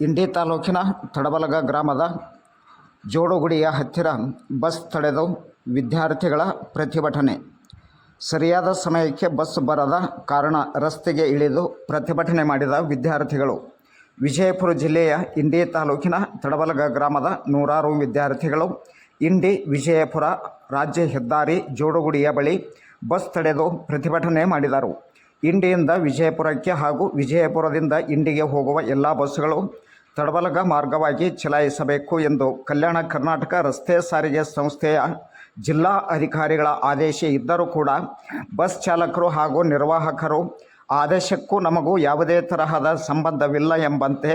ಇಂಡಿ ತಾಲೂಕಿನ ತಡಬಲಗ ಗ್ರಾಮದ ಜೋಡುಗುಡಿಯ ಹತ್ತಿರ ಬಸ್ ತಡೆದು ವಿದ್ಯಾರ್ಥಿಗಳ ಪ್ರತಿಭಟನೆ. ಸರಿಯಾದ ಸಮಯಕ್ಕೆ ಬಸ್ ಬರದ ಕಾರಣ ರಸ್ತೆಗೆ ಇಳಿದು ಪ್ರತಿಭಟನೆ ಮಾಡಿದ ವಿದ್ಯಾರ್ಥಿಗಳು. ವಿಜಯಪುರ ಜಿಲ್ಲೆಯ ಇಂಡಿ ತಾಲೂಕಿನ ತಡಬಲಗ ಗ್ರಾಮದ ನೂರಾರು ವಿದ್ಯಾರ್ಥಿಗಳು ಇಂಡಿ ವಿಜಯಪುರ ರಾಜ್ಯ ಹೆದ್ದಾರಿ ಜೋಡುಗುಡಿಯ ಬಳಿ ಬಸ್ ತಡೆದು ಪ್ರತಿಭಟನೆ ಮಾಡಿದರು. ಇಂಡಿಯಿಂದ ವಿಜಯಪುರಕ್ಕೆ ಹಾಗೂ ವಿಜಯಪುರದಿಂದ ಇಂಡಿಗೆ ಹೋಗುವ ಎಲ್ಲ ಬಸ್ಸುಗಳು ತಡಬಲಗ ಮಾರ್ಗವಾಗಿ ಚಲಾಯಿಸಬೇಕು ಎಂದು ಕಲ್ಯಾಣ ಕರ್ನಾಟಕ ರಸ್ತೆ ಸಾರಿಗೆ ಸಂಸ್ಥೆಯ ಜಿಲ್ಲಾ ಅಧಿಕಾರಿಗಳ ಆದೇಶ ಇದ್ದರೂ ಕೂಡ ಬಸ್ ಚಾಲಕರು ಹಾಗೂ ನಿರ್ವಾಹಕರು ಆದೇಶಕ್ಕೂ ನಮಗೂ ಯಾವುದೇ ತರಹದ ಸಂಬಂಧವಿಲ್ಲ ಎಂಬಂತೆ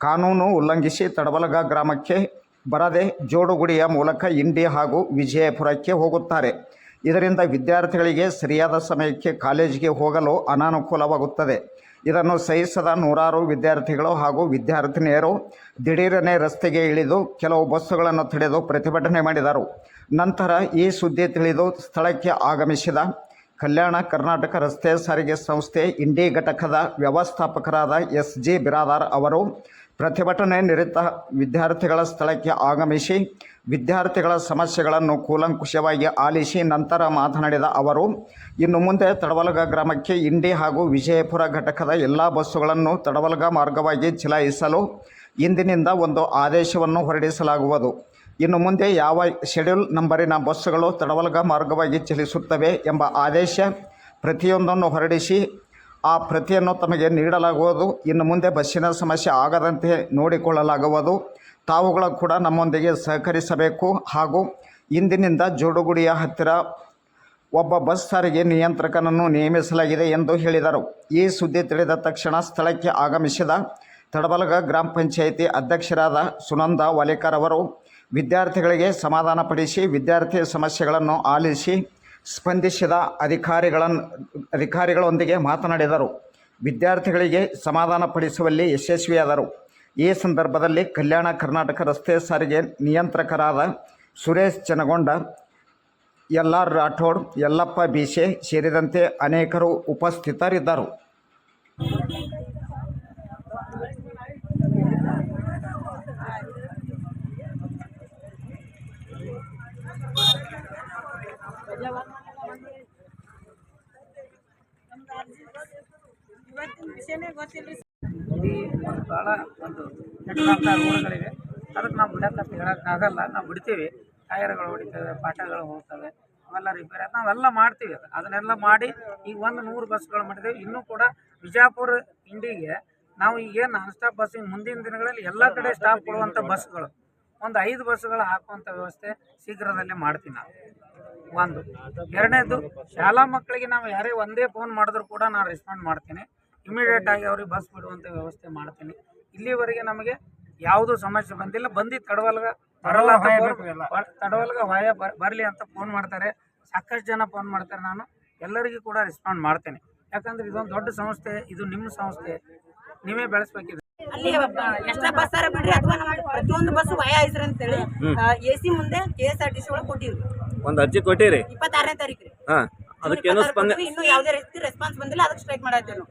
ಕಾನೂನು ಉಲ್ಲಂಘಿಸಿ ತಡಬಲಗ ಗ್ರಾಮಕ್ಕೆ ಬರದೆ ಜೋಡುಗುಡಿಯ ಮೂಲಕ ಇಂಡಿ ಹಾಗೂ ವಿಜಯಪುರಕ್ಕೆ ಹೋಗುತ್ತಾರೆ. ಇದರಿಂದ ವಿದ್ಯಾರ್ಥಿಗಳಿಗೆ ಸರಿಯಾದ ಸಮಯಕ್ಕೆ ಕಾಲೇಜಿಗೆ ಹೋಗಲು ಅನಾನುಕೂಲವಾಗುತ್ತದೆ. ಇದನ್ನು ಸಹಿಸದ ನೂರಾರು ವಿದ್ಯಾರ್ಥಿಗಳು ಹಾಗೂ ವಿದ್ಯಾರ್ಥಿನಿಯರು ದಿಢೀರನೆ ರಸ್ತೆಗೆ ಇಳಿದು ಕೆಲವು ಬಸ್ಸುಗಳನ್ನು ತಡೆದು ಪ್ರತಿಭಟನೆ ಮಾಡಿದರು. ನಂತರ ಈ ಸುದ್ದಿ ತಿಳಿದು ಸ್ಥಳಕ್ಕೆ ಆಗಮಿಸಿದ ಕಲ್ಯಾಣ ಕರ್ನಾಟಕ ರಸ್ತೆ ಸಾರಿಗೆ ಸಂಸ್ಥೆ ಇಂಡಿ ಘಟಕದ ವ್ಯವಸ್ಥಾಪಕರಾದ ಎಸ್ ಜಿ ಬಿರಾದಾರ್ ಅವರು ಪ್ರತಿಭಟನೆ ನಿರತ ವಿದ್ಯಾರ್ಥಿಗಳ ಸ್ಥಳಕ್ಕೆ ಆಗಮಿಸಿ ವಿದ್ಯಾರ್ಥಿಗಳ ಸಮಸ್ಯೆಗಳನ್ನು ಕೂಲಂಕುಷವಾಗಿ ಆಲಿಸಿ ನಂತರ ಮಾತನಾಡಿದ ಅವರು, ಇನ್ನು ಮುಂದೆ ತಡವಲಗ ಗ್ರಾಮಕ್ಕೆ ಇಂಡಿ ಹಾಗೂ ವಿಜಯಪುರ ಘಟಕದ ಎಲ್ಲ ಬಸ್ಸುಗಳನ್ನು ತಡವಲಗ ಮಾರ್ಗವಾಗಿ ಚಲಾಯಿಸಲು ಇಂದಿನಿಂದ ಒಂದು ಆದೇಶವನ್ನು ಹೊರಡಿಸಲಾಗುವುದು. ಇನ್ನು ಮುಂದೆ ಯಾವ ಶೆಡ್ಯೂಲ್ ನಂಬರಿನ ಬಸ್ಸುಗಳು ತಡವಲಗ ಮಾರ್ಗವಾಗಿ ಚಲಿಸುತ್ತವೆ ಎಂಬ ಆದೇಶ ಪ್ರತಿಯೊಂದನ್ನು ಹೊರಡಿಸಿ ಆ ಪ್ರತಿಯನ್ನು ತಮಗೆ ನೀಡಲಾಗುವುದು. ಇನ್ನು ಮುಂದೆ ಬಸ್ಸಿನ ಸಮಸ್ಯೆ ಆಗದಂತೆ ನೋಡಿಕೊಳ್ಳಲಾಗುವುದು. ತಾವುಗಳು ಕೂಡ ನಮ್ಮೊಂದಿಗೆ ಸಹಕರಿಸಬೇಕು. ಹಾಗೂ ಇಂದಿನಿಂದ ಜೋಡುಗುಡಿಯ ಹತ್ತಿರ ಒಬ್ಬ ಬಸ್ ಸಾರಿಗೆ ನಿಯಂತ್ರಕನನ್ನು ನೇಮಿಸಲಾಗಿದೆ ಎಂದು ಹೇಳಿದರು. ಈ ಸುದ್ದಿ ತಿಳಿದ ತಕ್ಷಣ ಸ್ಥಳಕ್ಕೆ ಆಗಮಿಸಿದ ತಡಬಲಗ ಗ್ರಾಮ ಪಂಚಾಯಿತಿ ಅಧ್ಯಕ್ಷರಾದ ಸುನಂದ ವಲೇಕರ್ ಅವರು ವಿದ್ಯಾರ್ಥಿಗಳಿಗೆ ಸಮಾಧಾನಪಡಿಸಿ ವಿದ್ಯಾರ್ಥಿ ಸಮಸ್ಯೆಗಳನ್ನು ಆಲಿಸಿ ಸ್ಪಂದಿಸಿದ ಅಧಿಕಾರಿಗಳ ಅಧಿಕಾರಿಗಳೊಂದಿಗೆ ಮಾತನಾಡಿದರು. ವಿದ್ಯಾರ್ಥಿಗಳಿಗೆ ಸಮಾಧಾನಪಡಿಸುವಲ್ಲಿ ಯಶಸ್ವಿಯಾದರು. ಈ ಸಂದರ್ಭದಲ್ಲಿ ಕಲ್ಯಾಣ ಕರ್ನಾಟಕ ರಸ್ತೆ ಸಾರಿಗೆ ನಿಯಂತ್ರಕರಾದ ಸುರೇಶ್ ಚನಗೊಂಡ ಎಲ್ ಆರ್ ರಾಠೋಡ್, ಯಲ್ಲಪ್ಪ ಬೀಸೆ ಸೇರಿದಂತೆ ಅನೇಕರು ಉಪಸ್ಥಿತರಿದ್ದರು. ಇವತ್ತಿನ ವಿಷಯನೇ ಗೊತ್ತಿಲ್ಲ ಭಾಳ ಒಂದು ಕೆಟ್ಟದಂಥ ಅದಕ್ಕೆ ನಾವು ಬಿಡಕ್ಕಂತ ಹೇಳೋಕ್ಕಾಗಲ್ಲ ನಾವು ಬಿಡ್ತೀವಿ ಟೈರ್ಗಳು ಹೊಡಿತವೆ ಪಾಠಗಳು ಹೋಗ್ತವೆ ಅವೆಲ್ಲ ರಿಪೇರಿ ಆಯ್ತು ನಾವೆಲ್ಲ ಮಾಡ್ತೀವಿ ಅದು ಅದನ್ನೆಲ್ಲ ಮಾಡಿ ಈಗ ಒಂದು ನೂರು ಬಸ್ಗಳು ಮಾಡಿದ್ದೇವೆ ಇನ್ನೂ ಕೂಡ ವಿಜಾಪುರ ಇಂಡಿಗೆ ನಾವು ಈಗೇನು ನಾನ್ ಸ್ಟಾಪ್ ಬಸ್ಸಿಗೆ ಮುಂದಿನ ದಿನಗಳಲ್ಲಿ ಎಲ್ಲ ಕಡೆ ಸ್ಟಾಪ್ ಕೊಡುವಂಥ ಬಸ್ಗಳು ಒಂದು ಐದು ಬಸ್ಗಳು ಹಾಕುವಂಥ ವ್ಯವಸ್ಥೆ ಶೀಘ್ರದಲ್ಲೇ ಮಾಡ್ತೀನಿ ನಾನು ಒಂದು. ಎರಡನೇದು ಶಾಲಾ ಮಕ್ಕಳಿಗೆ ನಾವು ಯಾರೇ ಒಂದೇ ಫೋನ್ ಮಾಡಿದ್ರು ಕೂಡ ನಾನು ರೆಸ್ಪಾಂಡ್ ಮಾಡ್ತೀನಿ. ಇಮಿಡಿಯೇಟ್ ಆಗಿ ಅವ್ರಿಗೆ ಬಸ್ ಬಿಡುವಂಥ ವ್ಯವಸ್ಥೆ ಮಾಡ್ತೀನಿ. ಇಲ್ಲಿವರೆಗೆ ನಮಗೆ ಯಾವುದೂ ಸಮಸ್ಯೆ ಬಂದಿಲ್ಲ. ಬಂದು ತಡವಲ್ಗ ಬರಲ್ಲ ತಡವಲ್ಗ ವಾಯ ಬರಲಿ ಅಂತ ಫೋನ್ ಮಾಡ್ತಾರೆ. ಸಾಕಷ್ಟು ಜನ ಫೋನ್ ಮಾಡ್ತಾರೆ. ನಾನು ಎಲ್ಲರಿಗೂ ಕೂಡ ರೆಸ್ಪಾಂಡ್ ಮಾಡ್ತೇನೆ. ಯಾಕಂದ್ರೆ ಇದೊಂದು ದೊಡ್ಡ ಸಂಸ್ಥೆ. ಇದು ನಿಮ್ಮ ಸಂಸ್ಥೆ. ನೀವೇ ಬೆಳೆಸ್ಬೇಕಿದೆ. ಅಲ್ಲಿ ಎಷ್ಟ ಬಸ್ ಆರ ಬಿಡ್ರಿ ಅಥವಾ ನಮ್ಮ ಪ್ರತಿಯೊಂದು ಬಸ್ ವಯ ಐಸ್ರಿ ಅಂತೇಳಿ ಎ ಸಿ ಮುಂದೆ K S R T C ಒಳಗೆ ಕೊಟ್ಟಿವ್ರಿ. ಒಂದ್ ಅರ್ಜಿ ಕೊಟ್ಟಿರಿ? ಇಪ್ಪತ್ತಾರನೇ ತಾರೀಕು ರೀ ಹಾ ಅದಕ್ಕೇನು ಇನ್ನೂ ಯಾವುದೇ ರೀತಿ ರೆಸ್ಪಾನ್ಸ್ ಬಂದಿಲ್ಲ ಅದಕ್ಕೆ ಸ್ಟ್ರೈಕ್ ಮಾಡಾಯ್ತೇವೆ ನಾವು.